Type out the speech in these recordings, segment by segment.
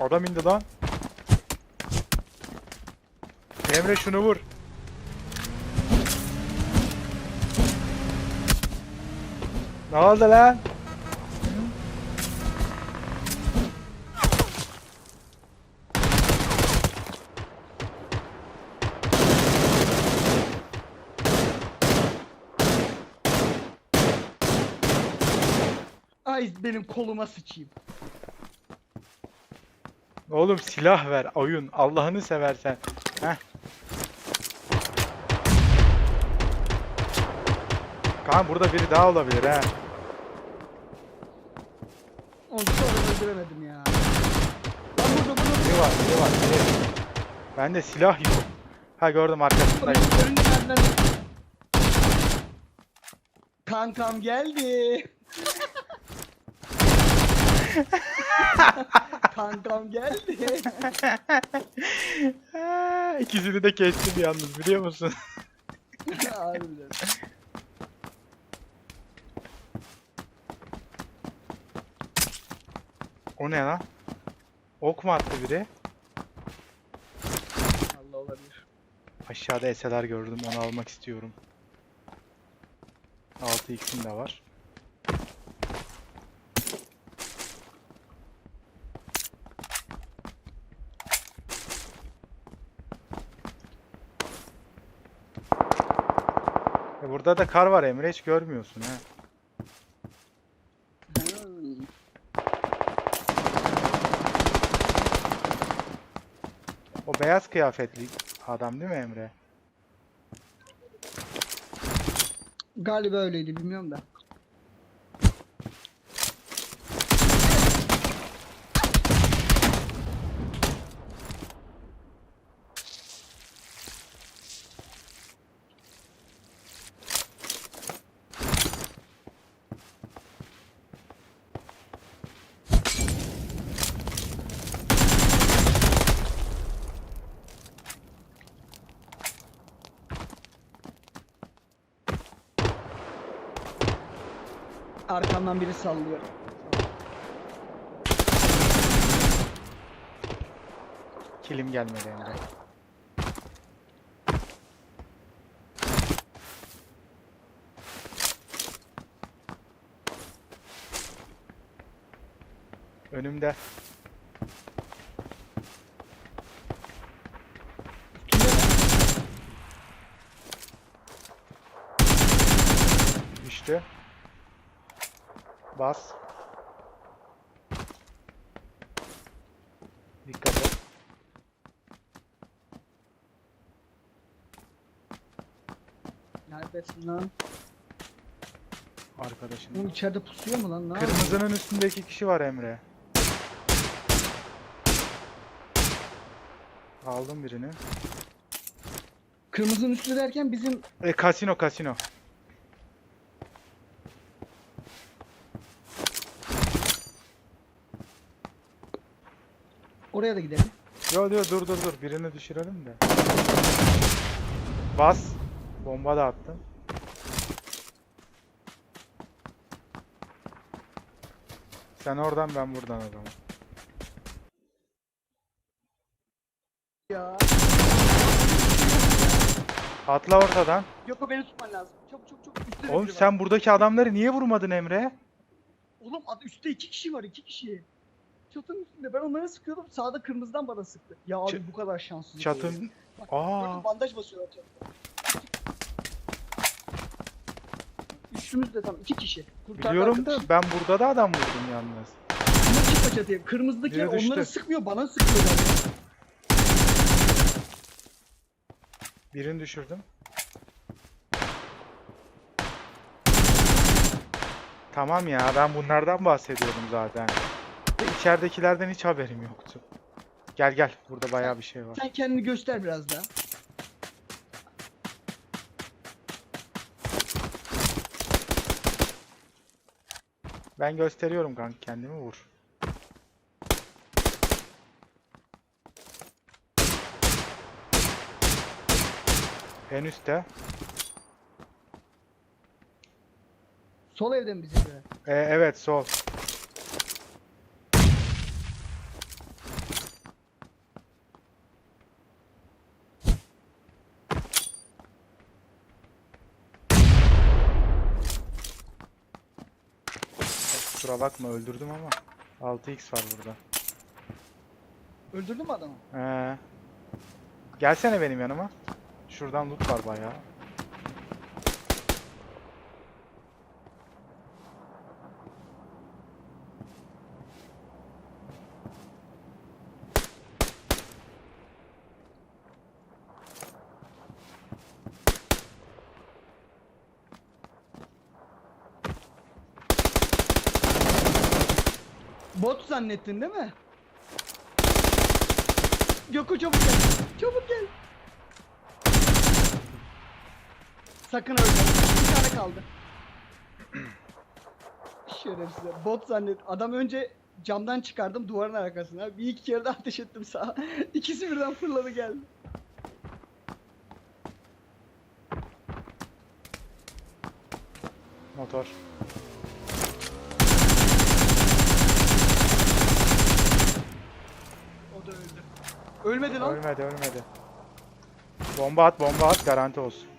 Adam indi lan. Emre şunu vur. Ne oldu lan? Ay benim koluma sıçayım. Oğlum silah ver oyun Allah'ını seversen. Heh. Kaan burada biri daha olabilir ha. Onu öldüremedim ya. Lan burada burada. Biri var, biri var, biri. Bende silah yok. Ha gördüm arkasındayım. Önünde benden. Kankam geldi. Kankam geldi. İkisini de kestim yalnız biliyor musun? Harbiden. O ne lan? Ok mu attı biri? Allah olabilir. Aşağıda SLR gördüm onu almak istiyorum. 6x'im de var. E burada da kar var Emre hiç görmüyorsun ha. O beyaz kıyafetli adam değil mi Emre? Galiba öyleydi bilmiyorum da. Arkamdan biri sallıyor. Kilim gelmedi Emre. Önümde. Düştü. Bas. Dikkat et. Neredesin lan? Arkadaşım. Oğlum içeride pusuyor mu lan? Ne yapıyor? Kırmızının üstündeki kişi var Emre. Aldım birini. Kırmızının üstü derken bizim E kasino kasino. Oraya da gidelim. Yo yo dur dur dur birini düşürelim de. Bas. Bomba da attım. Sen oradan ben buradan o zaman. Ya. Atla ortadan. Yok o beni tutman lazım. Çabuk çabuk çabuk. Üstte Oğlum biri var. sen buradaki adamları niye vurmadın Emre? Oğlum üstte iki kişi var iki kişi. Çatının üstünde ben onlara sıkıyordum sağda kırmızıdan bana sıktı. Ya abi Ç- bu kadar şanssız. Çatın. Bak, Aa. bandaj basıyorlar çatıda. Üstümüzde tam iki kişi. Kurtardı Biliyorum da arkadaşı. ben burada da adam vurdum yalnız. Bunlar çıkma çatıya. Kırmızıdakiler Biri düştü. onları sıkmıyor bana sıkıyorlar. Birini düşürdüm. Tamam ya ben bunlardan bahsediyordum zaten. İçeridekilerden hiç haberim yoktu. Gel gel burada bayağı bir şey var. Sen kendini göster biraz daha. Ben gösteriyorum kanka kendimi vur. En üstte. Sol evde mi bizimkiler? E, evet sol. Kusura bakma öldürdüm ama 6x var burada. Öldürdün mü adamı? Ee, gelsene benim yanıma. Şuradan loot var bayağı. Bot zannettin değil mi? Gökü çabuk gel. Çabuk gel. Sakın ölme. Bir tane kaldı. Şerefsiz. Bot zannet. Adam önce camdan çıkardım duvarın arkasına. Bir iki kere de ateş ettim sağa. İkisi birden fırladı geldi. Motor. Da öldü. Ölmedi lan. Ölmedi ölmedi. Bomba at bomba at garanti olsun.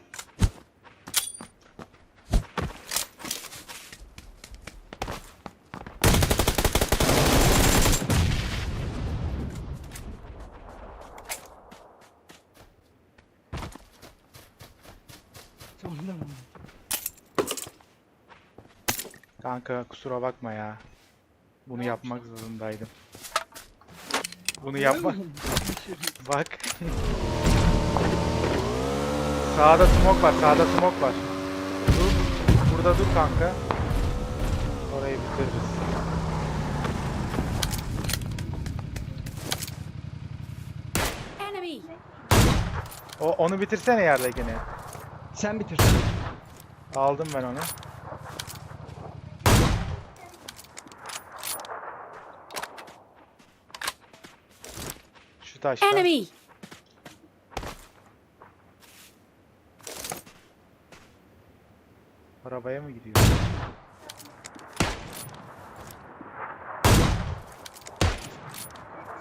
Kanka kusura bakma ya. Bunu yapmak zorundaydım. Bunu yapma. Bak. sağda smoke var, sağda smoke var. Dur. Burada dur kanka. Orayı bitiririz. Enemy! O onu bitirsene. Sen bitir. sen bitir. Aldım ben onu. Şu taşta. Enemy! Arabaya mı gidiyor?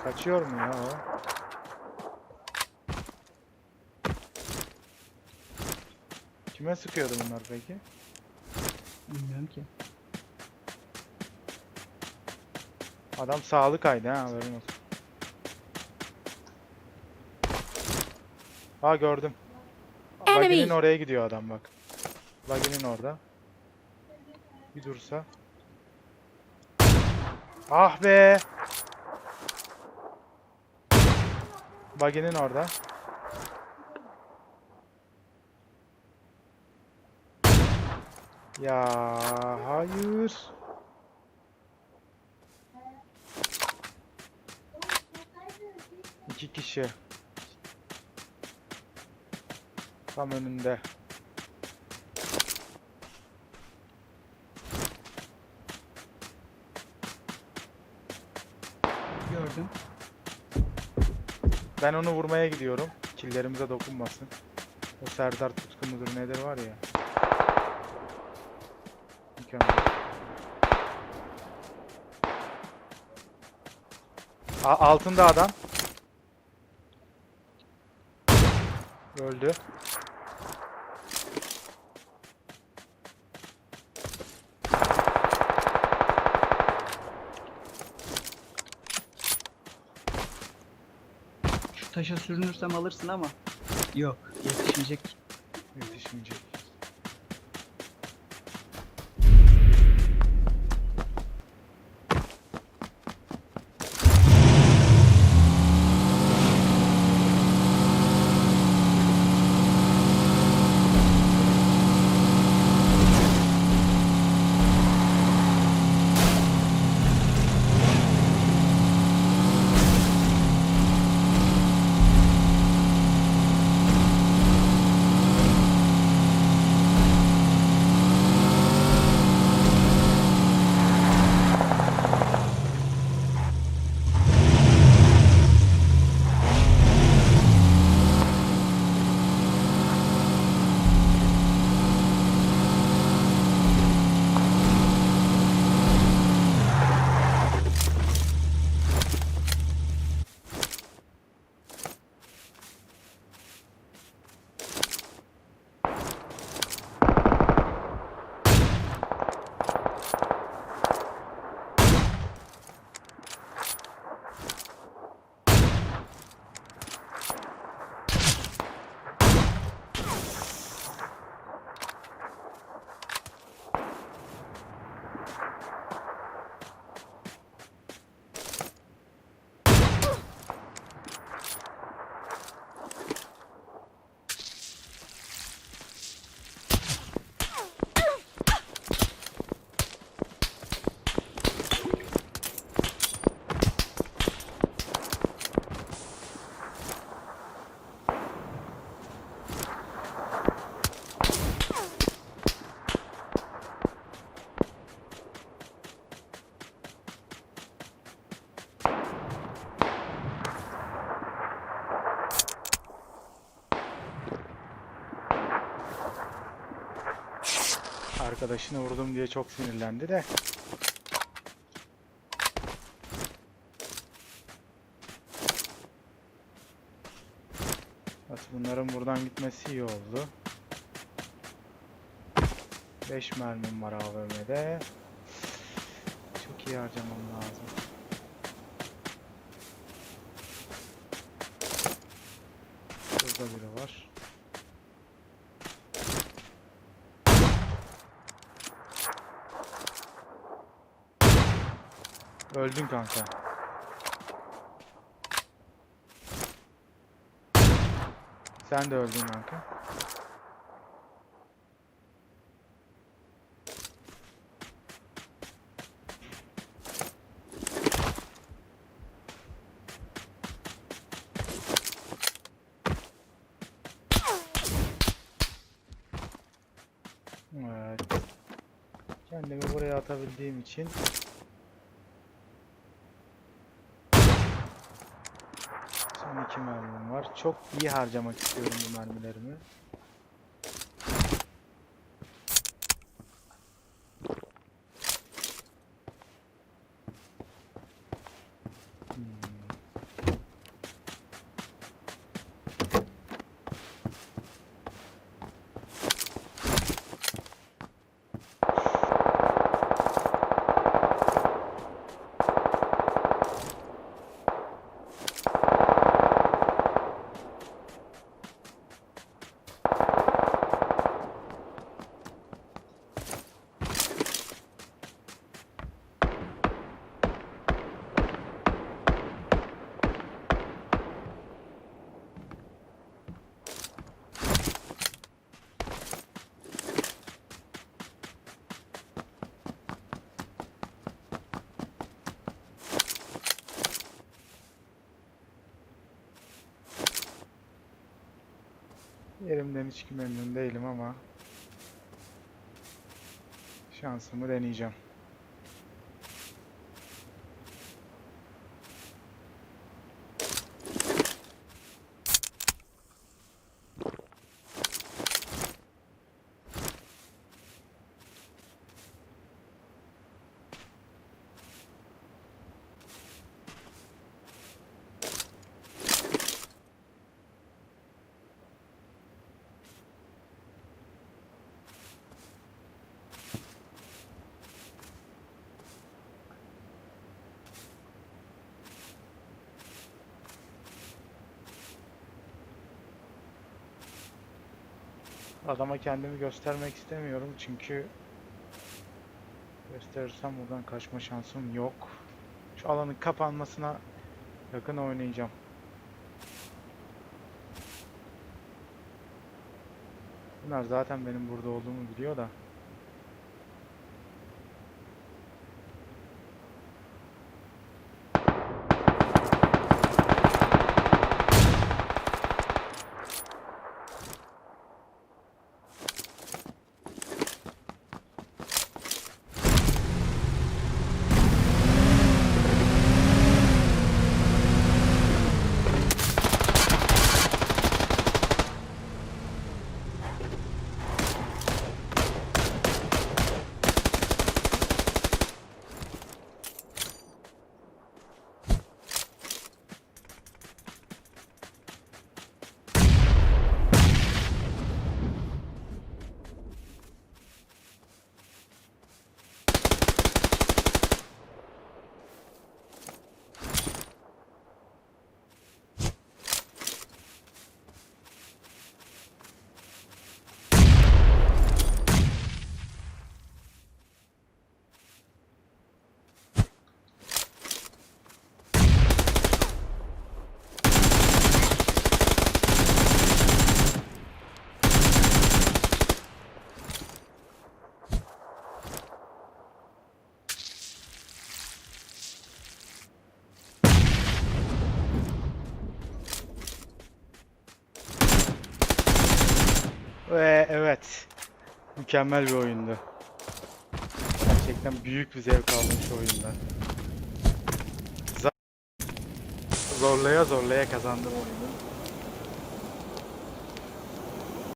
Kaçıyor mu ya o? Kime sıkıyordu bunlar peki? Bilmiyorum ki. Adam sağlı kaydı ha haberin olsun. Ha gördüm. Buggy'nin oraya gidiyor adam bak. Buggy'nin orada. Bir dursa. Ah be. Buggy'nin orada. Ya hayır. İki kişi. Tam önünde. Gördüm. Ben onu vurmaya gidiyorum. Killerimize dokunmasın. O Serdar Tutku mudur nedir var ya. Mükemmel. A- altında adam. Öldü. Sürünürsem alırsın ama. Yok. Yetişmeyecek. Yetişmeyecek. Arkadaşını vurdum diye çok sinirlendi de. Bak bunların buradan gitmesi iyi oldu. 5 mermim var AVM'de. Çok iyi harcamam lazım. Burada biri var. Öldün kanka. Sen de öldün kanka. Evet. Kendimi buraya atabildiğim için Son iki mermim var. Çok iyi harcamak istiyorum bu mermilerimi. Yerimden hiç memnun değilim ama şansımı deneyeceğim. Adama kendimi göstermek istemiyorum çünkü gösterirsem buradan kaçma şansım yok. Şu alanın kapanmasına yakın oynayacağım. Bunlar zaten benim burada olduğumu biliyor da. Ve evet. Mükemmel bir oyundu. Gerçekten büyük bir zevk aldım şu oyundan. Zorlaya zorlaya kazandım oyunu.